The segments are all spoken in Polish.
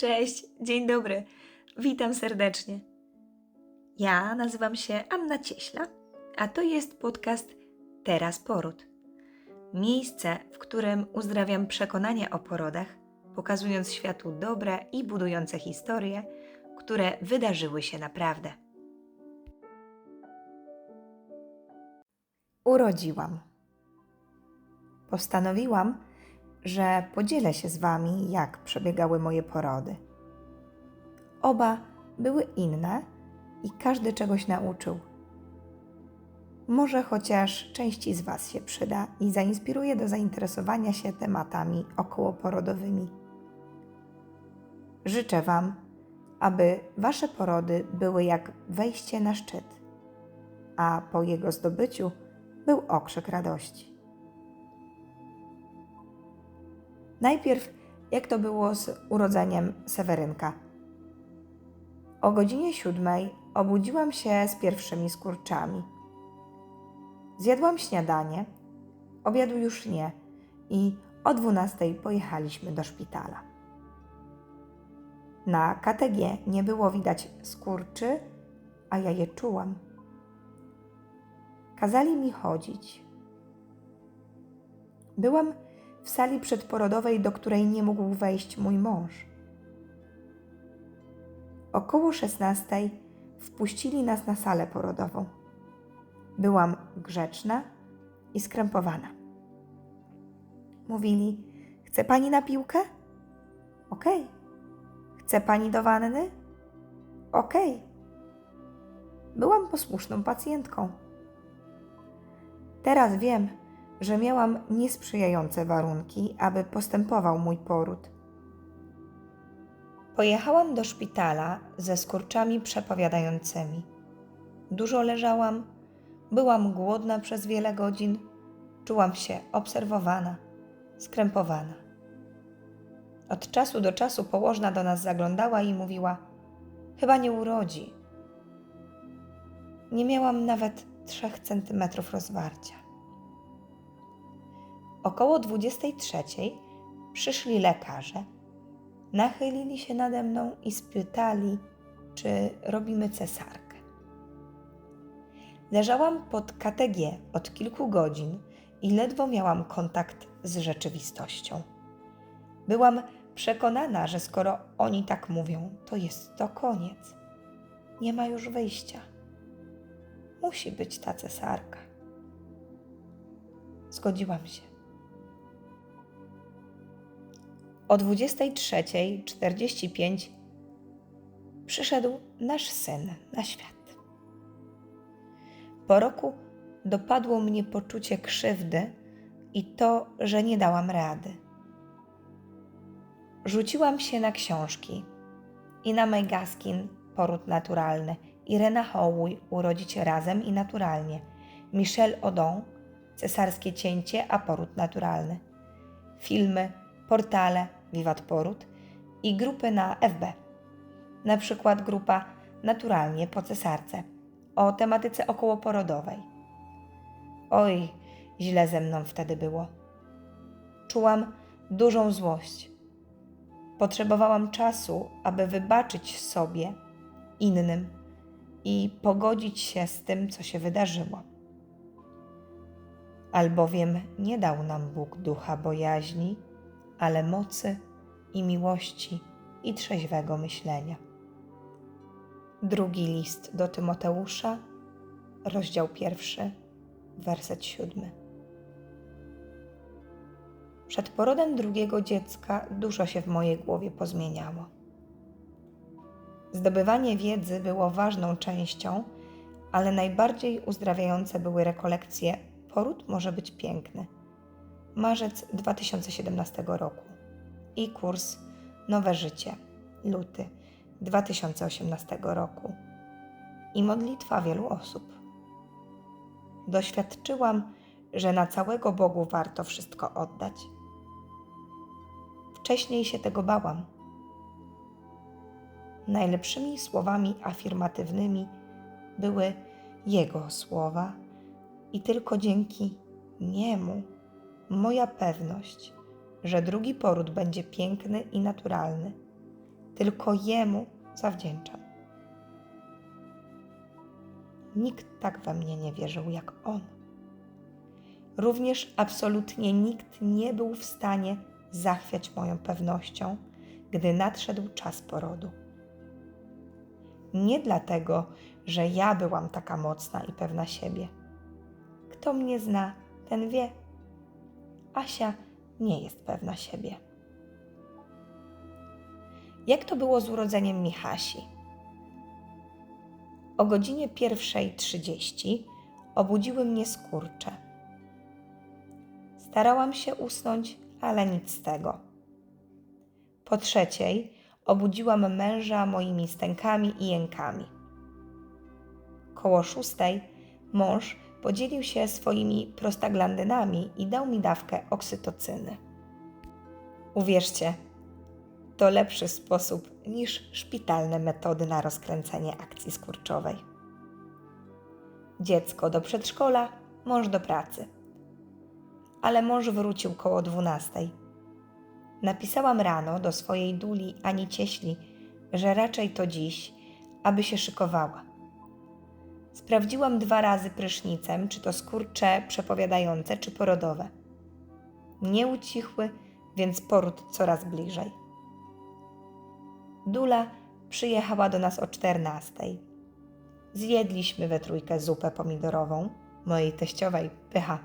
Cześć, dzień dobry. Witam serdecznie. Ja nazywam się Anna Cieśla, a to jest podcast Teraz Poród. Miejsce, w którym uzdrawiam przekonania o porodach, pokazując światu dobre i budujące historie, które wydarzyły się naprawdę. Urodziłam. Postanowiłam, że podzielę się z Wami, jak przebiegały moje porody. Oba były inne i każdy czegoś nauczył. Może chociaż części z Was się przyda i zainspiruje do zainteresowania się tematami okołoporodowymi. Życzę Wam, aby Wasze porody były jak wejście na szczyt, a po jego zdobyciu był okrzyk radości. Najpierw, jak to było z urodzeniem Sewerynka. O godzinie siódmej obudziłam się z pierwszymi skurczami. Zjadłam śniadanie, obiadu już nie i o dwunastej pojechaliśmy do szpitala. Na KTG nie było widać skurczy, a ja je czułam. Kazali mi chodzić. Byłam w sali przedporodowej, do której nie mógł wejść mój mąż. Około szesnastej wpuścili nas na salę porodową. Byłam grzeczna i skrępowana. Mówili: Chce pani na piłkę? Okej. Okay. Chce pani do wanny? Okej. Okay. Byłam posłuszną pacjentką. Teraz wiem, że miałam niesprzyjające warunki, aby postępował mój poród. Pojechałam do szpitala ze skurczami przepowiadającymi. Dużo leżałam, byłam głodna przez wiele godzin, czułam się obserwowana, skrępowana. Od czasu do czasu położna do nas zaglądała i mówiła: Chyba nie urodzi. Nie miałam nawet trzech centymetrów rozwarcia. Około 23 przyszli lekarze, nachylili się nade mną i spytali, czy robimy cesarkę. Leżałam pod KTG od kilku godzin i ledwo miałam kontakt z rzeczywistością. Byłam przekonana, że skoro oni tak mówią, to jest to koniec. Nie ma już wyjścia. Musi być ta cesarka. Zgodziłam się. O 23.45 przyszedł nasz syn na świat. Po roku dopadło mnie poczucie krzywdy i to, że nie dałam rady. Rzuciłam się na książki i na May Gaskin Poród Naturalny, Irena Hołuj Urodzić Razem i Naturalnie, Michelle Odon Cesarskie Cięcie a Poród Naturalny, filmy, portale, Wiwat Poród i grupy na FB. Na przykład grupa Naturalnie po cesarce o tematyce okołoporodowej. Oj, źle ze mną wtedy było. Czułam dużą złość. Potrzebowałam czasu, aby wybaczyć sobie, innym i pogodzić się z tym, co się wydarzyło. Albowiem nie dał nam Bóg ducha bojaźni, ale mocy i miłości i trzeźwego myślenia. Drugi list do Tymoteusza, rozdział pierwszy, werset siódmy. Przed porodem drugiego dziecka dużo się w mojej głowie pozmieniało. Zdobywanie wiedzy było ważną częścią, ale najbardziej uzdrawiające były rekolekcje Poród może być piękny marzec 2017 roku i kurs Nowe Życie, luty 2018 roku i modlitwa wielu osób. Doświadczyłam, że na całego Bogu warto wszystko oddać. Wcześniej się tego bałam. Najlepszymi słowami afirmatywnymi były Jego słowa i tylko dzięki Niemu moja pewność, że drugi poród będzie piękny i naturalny, tylko Jemu zawdzięczam. Nikt tak we mnie nie wierzył jak On. Również absolutnie nikt nie był w stanie zachwiać moją pewnością, gdy nadszedł czas porodu. Nie dlatego, że ja byłam taka mocna i pewna siebie. Kto mnie zna, ten wie. Asia nie jest pewna siebie. Jak to było z urodzeniem Michasi? O godzinie 1.30 obudziły mnie skurcze. Starałam się usnąć, ale nic z tego. Po trzeciej obudziłam męża moimi stękami i jękami. Koło szóstej mąż podzielił się swoimi prostaglandynami i dał mi dawkę oksytocyny. Uwierzcie, to lepszy sposób niż szpitalne metody na rozkręcenie akcji skurczowej. Dziecko do przedszkola, mąż do pracy. Ale mąż wrócił koło dwunastej. Napisałam rano do swojej duli Ani Cieśli, że raczej to dziś, aby się szykowała. Sprawdziłam dwa razy prysznicem, czy to skurcze przepowiadające, czy porodowe. Nie ucichły, więc poród coraz bliżej. Dula przyjechała do nas o czternastej. Zjedliśmy we trójkę zupę pomidorową, mojej teściowej pycha.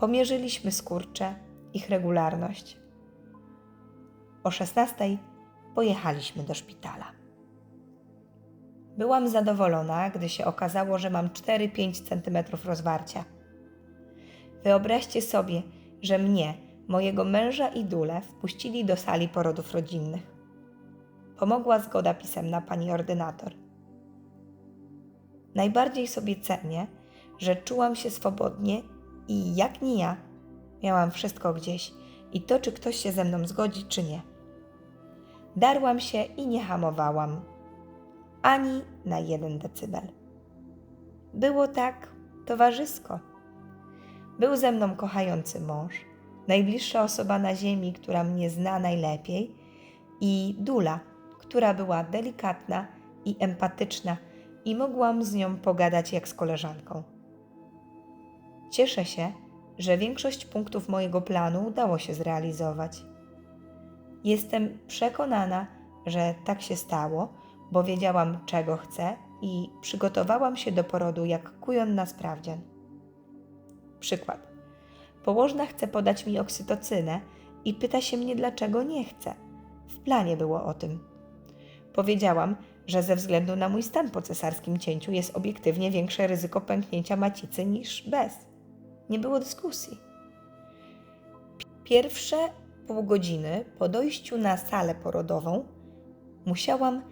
Pomierzyliśmy skurcze, ich regularność. O szesnastej pojechaliśmy do szpitala. Byłam zadowolona, gdy się okazało, że mam 4-5 cm rozwarcia. Wyobraźcie sobie, że mnie, mojego męża i dulę wpuścili do sali porodów rodzinnych. Pomogła zgoda pisemna pani ordynator. Najbardziej sobie cenię, że czułam się swobodnie i jak nie ja, miałam wszystko gdzieś i to, czy ktoś się ze mną zgodzi, czy nie. Darłam się i nie hamowałam ani na jeden decybel. Było tak towarzysko. Był ze mną kochający mąż, najbliższa osoba na ziemi, która mnie zna najlepiej, i Dula, która była delikatna i empatyczna, i mogłam z nią pogadać jak z koleżanką. Cieszę się, że większość punktów mojego planu udało się zrealizować. Jestem przekonana, że tak się stało, bo wiedziałam, czego chcę i przygotowałam się do porodu jak kujon na sprawdzian. Przykład. Położna chce podać mi oksytocynę i pyta się mnie, dlaczego nie chce. W planie było o tym. Powiedziałam, że ze względu na mój stan po cesarskim cięciu jest obiektywnie większe ryzyko pęknięcia macicy niż bez. Nie było dyskusji. Pierwsze pół godziny po dojściu na salę porodową musiałam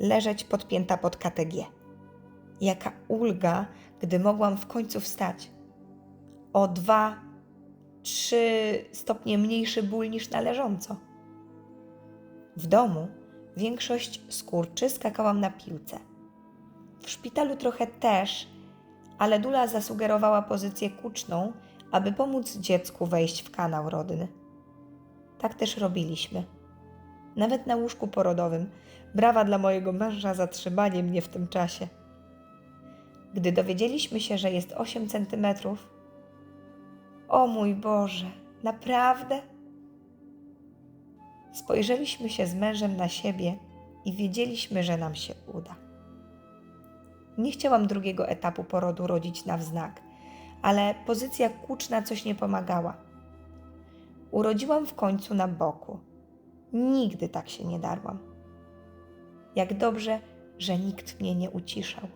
leżeć podpięta pod KTG. Jaka ulga, gdy mogłam w końcu wstać. O dwa, trzy stopnie mniejszy ból niż należąco. W domu większość skurczy skakałam na piłce. W szpitalu trochę też, ale Dula zasugerowała pozycję kuczną, aby pomóc dziecku wejść w kanał rodny. Tak też robiliśmy. Nawet na łóżku porodowym. Brawa dla mojego męża za trzymanie mnie w tym czasie. Gdy dowiedzieliśmy się, że jest 8 centymetrów, o mój Boże, naprawdę? Spojrzeliśmy się z mężem na siebie i wiedzieliśmy, że nam się uda. Nie chciałam drugiego etapu porodu rodzić na wznak, ale pozycja kuczna coś nie pomagała. Urodziłam w końcu na boku. Nigdy tak się nie darłam. Jak dobrze, że nikt mnie nie uciszał.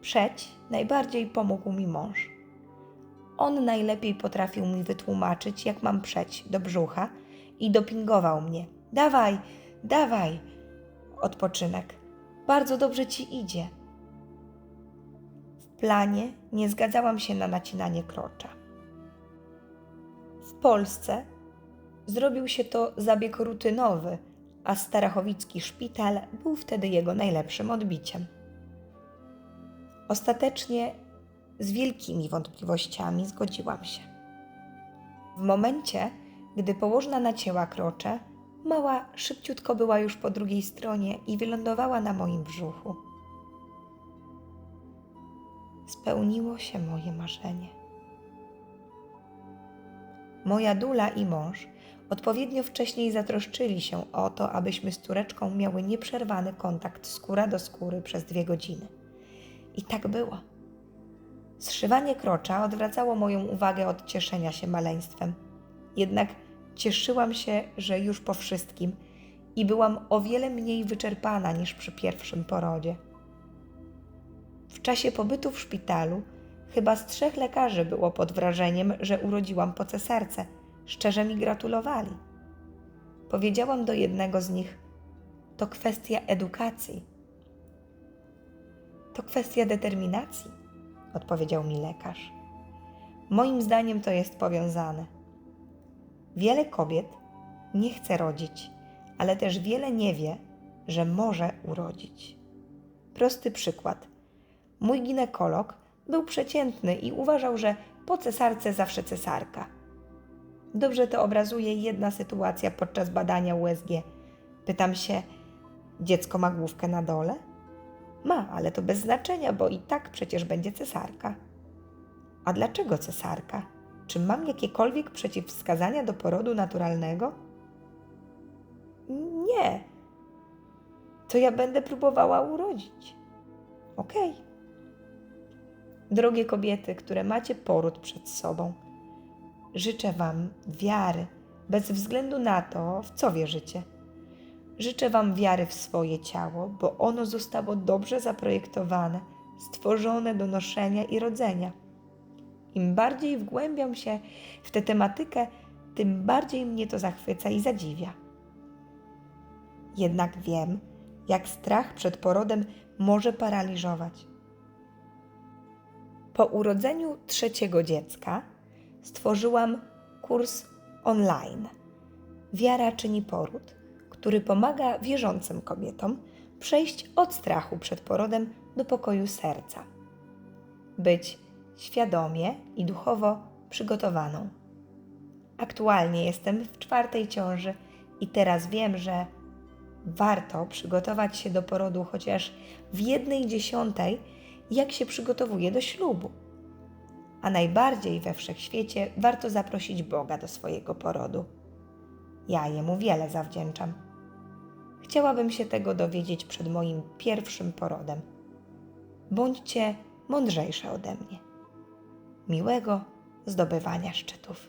Przeć najbardziej pomógł mi mąż. On najlepiej potrafił mi wytłumaczyć, jak mam przeć do brzucha i dopingował mnie. Dawaj, dawaj! Odpoczynek. Bardzo dobrze ci idzie. W planie nie zgadzałam się na nacinanie krocza. W Polsce zrobił się to zabieg rutynowy, a Starachowicki szpital był wtedy jego najlepszym odbiciem. Ostatecznie z wielkimi wątpliwościami zgodziłam się. W momencie, gdy położna nacięła krocze, Mała szybciutko była już po drugiej stronie i wylądowała na moim brzuchu. Spełniło się moje marzenie. Moja dula i mąż odpowiednio wcześniej zatroszczyli się o to, abyśmy z córeczką miały nieprzerwany kontakt skóra do skóry przez dwie godziny. I tak było. Zszywanie krocza odwracało moją uwagę od cieszenia się maleństwem. Jednak cieszyłam się, że już po wszystkim i byłam o wiele mniej wyczerpana niż przy pierwszym porodzie. W czasie pobytu w szpitalu chyba z trzech lekarzy było pod wrażeniem, że urodziłam po cesarce. Szczerze mi gratulowali. Powiedziałam do jednego z nich: To kwestia edukacji. To kwestia determinacji, odpowiedział mi lekarz. Moim zdaniem to jest powiązane. Wiele kobiet nie chce rodzić, ale też wiele nie wie, że może urodzić. Prosty przykład. Mój ginekolog był przeciętny i uważał, że po cesarce zawsze cesarka. Dobrze to obrazuje jedna sytuacja podczas badania USG. Pytam się, dziecko ma główkę na dole? Ma, ale to bez znaczenia, bo i tak przecież będzie cesarka. A dlaczego cesarka? Czy mam jakiekolwiek przeciwwskazania do porodu naturalnego? Nie. To ja będę próbowała urodzić. Okej. Okay. Drogie kobiety, które macie poród przed sobą, życzę Wam wiary, bez względu na to, w co wierzycie. Życzę Wam wiary w swoje ciało, bo ono zostało dobrze zaprojektowane, stworzone do noszenia i rodzenia. Im bardziej wgłębiam się w tę tematykę, tym bardziej mnie to zachwyca i zadziwia. Jednak wiem, jak strach przed porodem może paraliżować. Po urodzeniu trzeciego dziecka stworzyłam kurs online Wiara czyni poród, który pomaga wierzącym kobietom przejść od strachu przed porodem do pokoju serca. Być świadomie i duchowo przygotowaną. Aktualnie jestem w czwartej ciąży i teraz wiem, że warto przygotować się do porodu chociaż w jednej dziesiątej, jak się przygotowuje do ślubu. A najbardziej we wszechświecie warto zaprosić Boga do swojego porodu. Ja jemu wiele zawdzięczam. Chciałabym się tego dowiedzieć przed moim pierwszym porodem. Bądźcie mądrzejsze ode mnie. Miłego zdobywania szczytów.